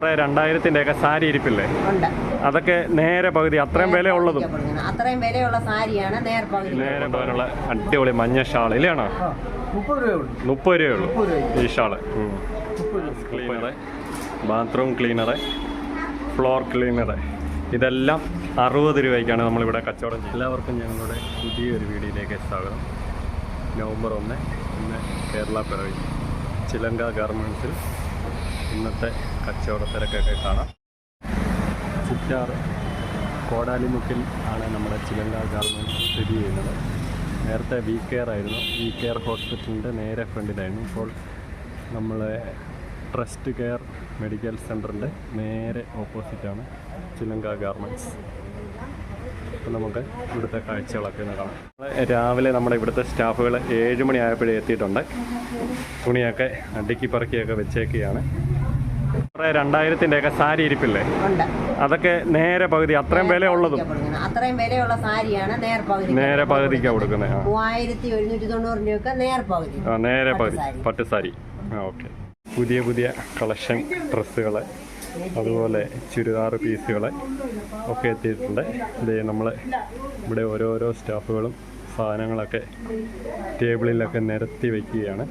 കുറെ രണ്ടായിരത്തിന്റെ ഒക്കെ സാരി ഇരിപ്പില്ലേ? ഉണ്ട്. അതൊക്കെ നേരെ പകുതി അത്രയും വില ഉള്ളതും. അത്രയും വിലയുള്ള സാരിയാണ് നേർപകുതി നേരെ പകുതിയുള്ള അടിപൊളി മഞ്ഞ ഷാൾ ഇല്ലാണോ മുപ്പത് രൂപയേ ഉള്ളൂ. ഈ shawl. Cleaner bathroom cleaner floor cleaner ഇതെല്ലാം അറുപത് രൂപയ്ക്കാണ് നമ്മളിവിടെ കച്ചവടം ചെയ്യുന്നത്. എല്ലാവർക്കും ഞങ്ങളുടെ പുതിയൊരു വീഡിയോയിലേക്ക് സ്വാഗതം. നവംബർ ഒന്ന് ഇന്ന് കേരള പിറവി. ചിലങ്ക ഗാർമെന്റ്സിൽ ഇന്നത്തെ കച്ചവട തിരക്കൊക്കെ കാണാം. ചിറ്റാർ കോടാലിമുക്കിൽ ആണ് നമ്മുടെ ചിലങ്ക ഗവൺമെന്റ് സ്ഥിതി ചെയ്യുന്നത്. നേരത്തെ വി കെയർ ആയിരുന്നു. വി കെയർ ഹോസ്പിറ്റലിന്റെ നേരെ ഫ്രണ്ടിലായിരുന്നു. ഇപ്പോൾ നമ്മളെ ട്രസ്റ്റ് കെയർ മെഡിക്കൽ സെന്ററിന്റെ നേരെ ഓപ്പോസിറ്റാണ് ചിലങ്ക ഗാർമെന്റ്സ് അപ്പം നമുക്ക് ഇവിടുത്തെ കാഴ്ചകളൊക്കെ ഒന്ന് കാണാം. രാവിലെ നമ്മുടെ ഇവിടുത്തെ സ്റ്റാഫുകൾ ഏഴ് മണിയായപ്പോഴേ എത്തിയിട്ടുണ്ട്. തുണിയൊക്കെ അടുക്കി പറക്കിയൊക്കെ വെച്ചേക്കുകയാണ്. കുറേ രണ്ടായിരത്തിന്റെ ഒക്കെ സാരി ഇരിപ്പില്ലേ? അതൊക്കെ നേരെ പകുതി അത്രയും വില ഉള്ളതും. അത്രയും വിലയുള്ള സാരിയാണ് നേർപകുതി നേരെ പകുതിക്കാണ് കൊടുക്കുന്നത് മൂവായിരത്തി ഒരുന്നൂറ്റി തൊണ്ണൂറ് രൂപയൊക്കെ ആ നേരെ പകുതി. പട്ട് സാരി. ഓക്കെ. പുതിയ പുതിയ കളക്ഷൻ ഡ്രസ്സുകൾ അതുപോലെ ചുരിദാർ പീസുകൾ ഒക്കെ എത്തിയിട്ടുണ്ട്. ഇത് നമ്മൾ ഇവിടെ ഓരോരോ സ്റ്റാഫുകളും സാധനങ്ങളൊക്കെ ടേബിളിലൊക്കെ നിരത്തി വയ്ക്കുകയാണ്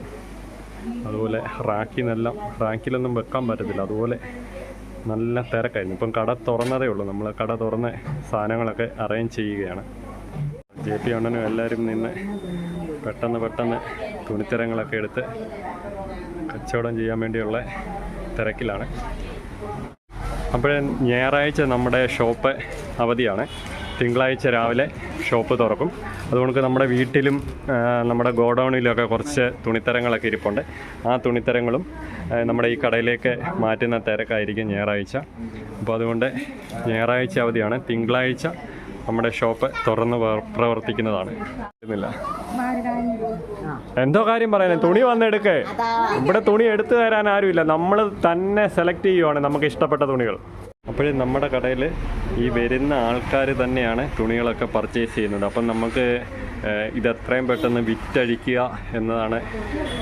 അതുപോലെ റാക്കിൽ നിന്നെല്ലാം റാക്കിലൊന്നും വെക്കാൻ പറ്റത്തില്ല. അതുപോലെ നല്ല തിരക്കായിരുന്നു. ഇപ്പം കട തുറന്നതേ ഉള്ളൂ. നമ്മൾ കട തുറന്ന് സാധനങ്ങളൊക്കെ അറേഞ്ച് ചെയ്യുകയാണ്. ജെ പി അണ്ണനും എല്ലാവരും നിന്ന് പെട്ടെന്ന് പെട്ടെന്ന് തുണിത്തരങ്ങളൊക്കെ എടുത്ത് കച്ചവടം ചെയ്യാൻ വേണ്ടിയുള്ള തിരക്കിലാണ്. അപ്പോൾ ഞായറാഴ്ച നമ്മുടെ ഷോപ്പ് അവധിയാണ്. തിങ്കളാഴ്ച രാവിലെ ഷോപ്പ് തുറക്കും. അതുകൊണ്ട് നമ്മുടെ വീട്ടിലും നമ്മുടെ ഗോഡൗണിലൊക്കെ കുറച്ച് തുണിത്തരങ്ങളൊക്കെ ഇരിപ്പുണ്ട്. ആ തുണിത്തരങ്ങളും നമ്മുടെ ഈ കടയിലേക്ക് മാറ്റുന്ന തിരക്കായിരിക്കും ഞായറാഴ്ച. അപ്പോൾ അതുകൊണ്ട് ഞായറാഴ്ച അവധിയാണ്. തിങ്കളാഴ്ച നമ്മുടെ ഷോപ്പ് തുറന്ന് പ്രവർ- പ്രവർത്തിക്കുന്നതാണ്. എന്തോ കാര്യം പറയാനേ? തുണി വന്നെടുക്കേ ഇവിടെ തുണി എടുത്തു തരാൻ ആരുമില്ല. നമ്മൾ തന്നെ സെലക്ട് ചെയ്യുവാണ് നമുക്ക് ഇഷ്ടപ്പെട്ട തുണികൾ. അപ്പോഴേ നമ്മുടെ കടയിൽ ഈ വരുന്ന ആൾക്കാർ തന്നെയാണ് തുണികളൊക്കെ പർച്ചേസ് ചെയ്യുന്നത്. അപ്പം നമുക്ക് ഏഹ്, ഇത് എത്രയും പെട്ടെന്ന് വിറ്റഴിക്കുക എന്നതാണ്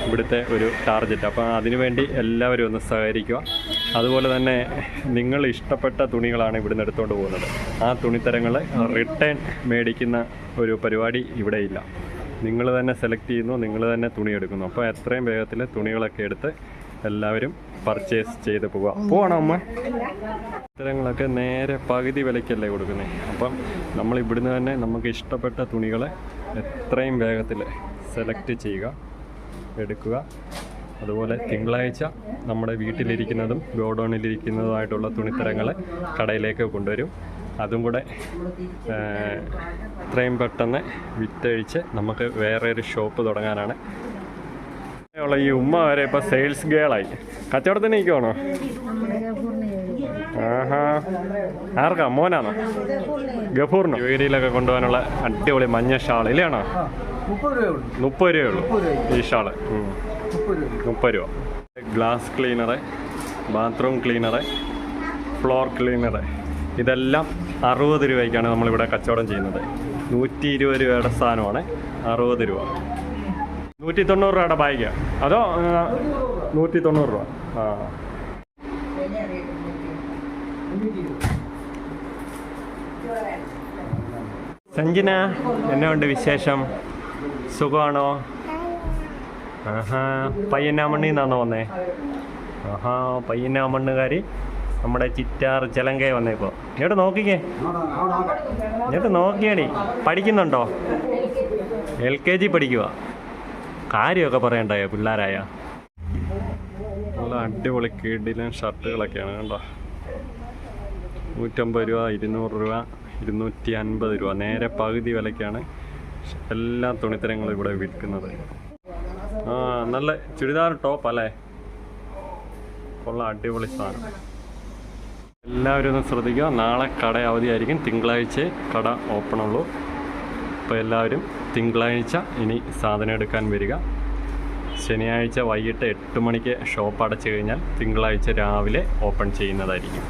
ഇവിടുത്തെ ഒരു ടാർഗറ്റ് അപ്പോൾ അതിനുവേണ്ടി എല്ലാവരും ഒന്ന് സഹകരിക്കുക. അതുപോലെ തന്നെ നിങ്ങൾ ഇഷ്ടപ്പെട്ട തുണികളാണ് ഇവിടുന്ന് എടുത്തുകൊണ്ട് പോകുന്നത്. ആ തുണിത്തരങ്ങൾ റിട്ടേൺ മേടിക്കുന്ന ഒരു പരിപാടി ഇവിടെ ഇല്ല. നിങ്ങൾ തന്നെ സെലക്ട് ചെയ്യുന്നു നിങ്ങൾ തന്നെ തുണി എടുക്കുന്നു. അപ്പോൾ എത്രയും വേഗത്തിൽ തുണികളൊക്കെ എടുത്ത് എല്ലാവരും പർച്ചേസ് ചെയ്ത് പോവുക. പോകണം അമ്മ? ഇത്തരങ്ങളൊക്കെ നേരെ പകുതി വിലയ്ക്കല്ലേ കൊടുക്കുന്നത് അപ്പം നമ്മൾ ഇവിടുന്ന് തന്നെ നമുക്ക് ഇഷ്ടപ്പെട്ട തുണികളെ എത്രയും വേഗത്തിൽ സെലക്ട് ചെയ്യുക എടുക്കുക. അതുപോലെ തിങ്കളാഴ്ച നമ്മുടെ വീട്ടിലിരിക്കുന്നതും ഗോഡൗണിലിരിക്കുന്നതുമായിട്ടുള്ള തുണിത്തരങ്ങൾ കടയിലേക്ക് കൊണ്ടുവരും. അതും കൂടെ ഇത്രയും പെട്ടെന്ന് വിറ്റഴിച്ച് നമുക്ക് വേറെ ഒരു ഷോപ്പ് തുടങ്ങാനാണ്. ഉള്ള ഈ ഉമ്മ വരെ ഇപ്പോൾ സെയിൽസ് ഗേളായി കച്ചവടത്തിന് നിൽക്കുവാണോ ആഹാ. ആർക്കാ? മോനാണോ? ഗഫൂറിനോ? യുവരിയിലൊക്കെ കൊണ്ടുപോകാനുള്ള അടിപൊളി മഞ്ഞ ഷാൾ ഇല്ലാണോ ആ മുപ്പത് രൂപയേ ഉള്ളൂ. ഈ ഷാൾ. മുപ്പത് രൂപ. Glass cleaner bathroom cleaner floor cleaner. ഇതെല്ലാം അറുപത് രൂപയ്ക്കാണ് നമ്മളിവിടെ കച്ചവടം ചെയ്യുന്നത്. നൂറ്റി ഇരുപത് രൂപയുടെ സാധനമാണ്. അറുപത് രൂപ. നൂറ്റി തൊണ്ണൂറ് രൂപയുടെ ബാഗ്. അതോ നൂറ്റി തൊണ്ണൂറ് രൂപ. ആ. സഞ്ജന എന്നെ ഉണ്ട് വിശേഷം? സുഖമാണോ? ആഹാ പയ്യന്നാമണ്ണിൽ നിന്നാണോ വന്നേ? ആഹാ പയ്യന്നാമണ്ണുകാരി നമ്മുടെ ചിറ്റാർ ചിലങ്കയെ വന്നേക്കോ. ഇങ്ങോട്ട് നോക്കിക്കേ. ഇങ്ങോട്ട് നോക്കിയാടി. പഠിക്കുന്നുണ്ടോ? എൽ കെ ജി പഠിക്കുക കാര്യമൊക്കെ പറയണ്ടായോ പിള്ളേരായ? നല്ല അടിപൊളി കിടിലും ഷർട്ടുകളൊക്കെയാണ് കണ്ടോ. നൂറ്റമ്പത് രൂപ ഇരുന്നൂറ് രൂപ ഇരുന്നൂറ്റി അൻപത് രൂപ. നേരെ പകുതി വിലയ്ക്കാണ് എല്ലാ തുണിത്തരങ്ങളും ഇവിടെ വിൽക്കുന്നത്. ആ നല്ല ചുരിദാർ ടോപ്പ് അല്ലേ? കൊള്ള അടിപൊളി സാധനം. എല്ലാവരും ഒന്ന് ശ്രദ്ധിക്കുക. നാളെ കട അവധിയായിരിക്കും. തിങ്കളാഴ്ച കട ഓപ്പൺ ഉള്ളൂ. അപ്പോൾ എല്ലാവരും തിങ്കളാഴ്ച ഇനി സാധനം എടുക്കാൻ വരിക. ശനിയാഴ്ച വൈകിട്ട് എട്ട് മണിക്ക് ഷോപ്പ് അടച്ചു കഴിഞ്ഞാൽ തിങ്കളാഴ്ച രാവിലെ ഓപ്പൺ ചെയ്യുന്നതായിരിക്കും.